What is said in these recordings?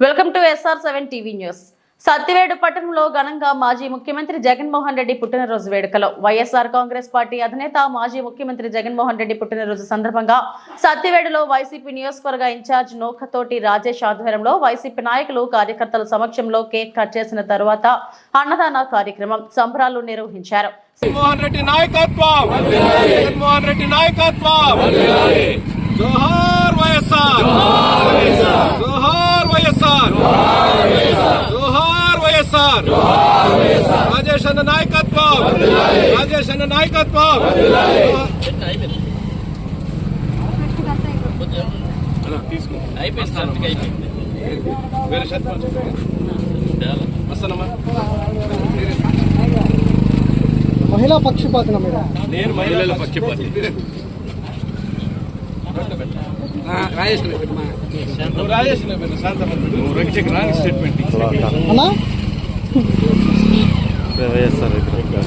Welcome to SR seven TV news. Sattivedu పట్టణంలో ఘనంగా మాజీ ముఖ్యమంత్రి జగన్మోహన్ రెడ్డి పుట్టినరోజు వేడుకలో. వైఎస్ఆర్ కాంగ్రెస్ పార్టీ అధినేత మాజీ ముఖ్యమంత్రి జగన్మోహన్ రెడ్డి పుట్టినరోజు సందర్భంగా సత్తివేడులో వైసీపీ నియోజకవర్గ ఇన్ఛార్జ్ నోకతోటి రాజేష్ ఆధ్వర్యంలో వైసీపీ నాయకులు కార్యకర్తల సమక్షంలో కేక్ కట్ చేసిన తర్వాత అన్నదాన కార్యక్రమం సంబరాలు నిర్వహించారు. జగన్మోహన్ రెడ్డి నాయకత్వం! జగన్మోహన్ రెడ్డి నాయకత్వం జోహార్ వైఎస్ఆర్ జోహార్ వైఎస్ఆర్ జోహార్ వైఎస్ఆర్ రాజేష్ అన్న నాయకత్వం రాజేష్ అన్న నాయకత్వం వేరే షర్ట్ వస్తానమ్మా మహిళా పక్షపాతన మీద నేను మహిళల పక్షపాతి రాజేష్ రాజేష్ స్టేట్మెంట్ అన్నా వైఎస్ఆర్ ముందుగా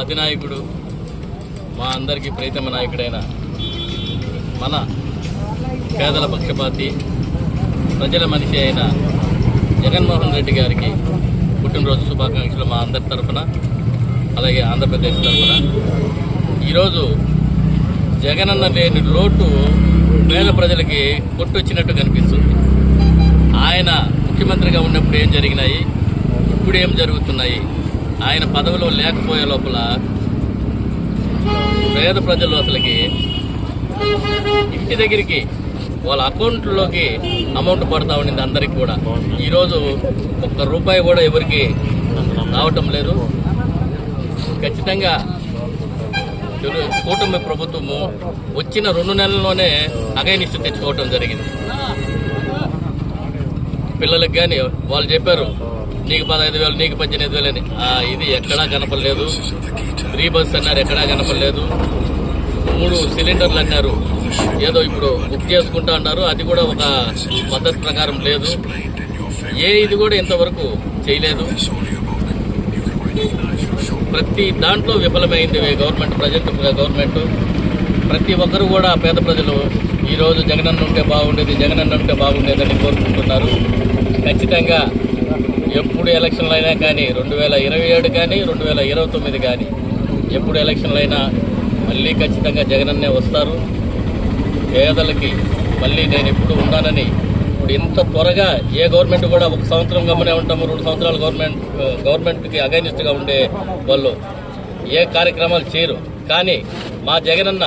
అధినాయకుడు మా అందరికీ ప్రీతమ నాయకుడైన మన పేదల పక్షపాతి ప్రజల మనిషి అయిన జగన్మోహన్ రెడ్డి గారికి పుట్టినరోజు శుభాకాంక్షలు మా అందరి తరఫున అలాగే ఆంధ్రప్రదేశ్ తరఫున ఈరోజు జగనన్న లేని లోటు పేద ప్రజలకి కొట్టొచ్చినట్టు కనిపిస్తుంది. ఆయన ముఖ్యమంత్రిగా ఉన్నప్పుడు ఏం జరిగినాయి? ఇప్పుడు ఏం జరుగుతున్నాయి? ఆయన పదవిలో లేకపోయే లోపల పేద ప్రజలు అసలుకి ఇంటి దగ్గరికి వాళ్ళ అకౌంట్లోకి అమౌంట్ పడతా ఉండింది అందరికి కూడా. ఈరోజు ఒక్క రూపాయి కూడా ఎవరికి రావటం లేదు. ఖచ్చితంగా కూటమి ప్రభుత్వము వచ్చిన రెండు నెలల్లోనే అగైనిస్ట్ తెచ్చుకోవటం జరిగింది. పిల్లలకు కానీ వాళ్ళు చెప్పారు నీకు పదహైదు వేలు నీకు పద్దెనిమిది వేలు అని. ఇది ఎక్కడా కనపడలేదు. ఫ్రీ బస్ అన్నారు ఎక్కడా కనపడలేదు. మూడు సిలిండర్లు అన్నారు. ఏదో ఇప్పుడు బుక్ చేసుకుంటా అన్నారు. అది కూడా ఒక పద్ధతి ప్రకారం లేదు. ఏ ఇది కూడా ఇంతవరకు చేయలేదు. ప్రతి దాంట్లో విఫలమైంది గవర్నమెంట్ ప్రజెంట్ గవర్నమెంట్. ప్రతి ఒక్కరు కూడా పేద ప్రజలు ఈరోజు జగనన్న ఉంటే బాగుండేది జగనన్న ఉంటే బాగుండేదని కోరుకుంటున్నారు. ఖచ్చితంగా ఎప్పుడు ఎలక్షన్లు అయినా కానీ రెండు వేల ఇరవై ఏడు కానీ రెండు వేల ఇరవై తొమ్మిది కానీ ఎప్పుడు ఎలక్షన్లు అయినా మళ్ళీ ఖచ్చితంగా జగనన్నే వస్తారు. పేదలకి మళ్ళీ నేను ఇప్పుడు ఉన్నానని ఇప్పుడు ఇంత త్వరగా ఏ గవర్నమెంట్ కూడా ఒక సంవత్సరం గమ్మనే ఉంటాము రెండు సంవత్సరాలు గవర్నమెంట్ గవర్నమెంట్కి అగైనిస్ట్గా ఉండే వాళ్ళు ఏ కార్యక్రమాలు చేయరు. కానీ మా జగనన్న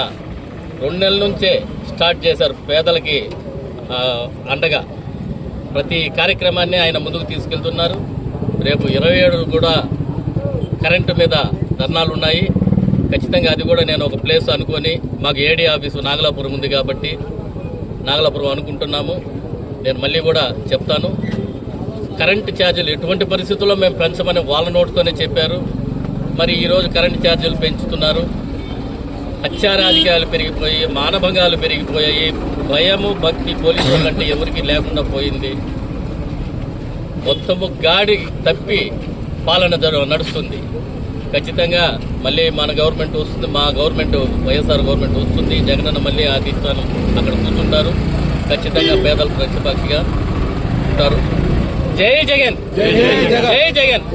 రెండు నెలల నుంచే స్టార్ట్ చేశారు పేదలకి అండగా. ప్రతి కార్యక్రమాన్ని ఆయన ముందుకు తీసుకెళ్తున్నారు. రేపు ఇరవై ఏడు కూడా కరెంటు మీద ధర్నాలు ఉన్నాయి ఖచ్చితంగా అది కూడా నేను ఒక ప్లేస్ అనుకొని మాకు ఏడీ ఆఫీసు నాగలాపురం ఉంది కాబట్టి నాగలాపురం అనుకుంటున్నాము. నేను మళ్ళీ కూడా చెప్తాను. కరెంటు ఛార్జీలు ఎటువంటి పరిస్థితుల్లో మేము పెంచమని వాళ్ళ నోటుతోనే చెప్పారు. మరి ఈరోజు కరెంటు ఛార్జీలు పెంచుతున్నారు. అత్యారాజకీయాలు పెరిగిపోయి మానభంగాలు పెరిగిపోయాయి. భయము భక్తి పోలీసులు అంటే ఎవరికి లేకుండా పోయింది. మొత్తము గాడి తప్పి పాలన నడుస్తుంది. ఖచ్చితంగా మళ్ళీ మన గవర్నమెంట్ వస్తుంది మా గవర్నమెంట్ వైఎస్ఆర్ గవర్నమెంట్ వస్తుంది. జగనన్న మళ్ళీ అధిష్టానం అక్కడ కూర్చుంటారు. ఖచ్చితంగా పేదల ప్రతిపక్షిగా ఉంటారు. జై జగన్! జై జగన్!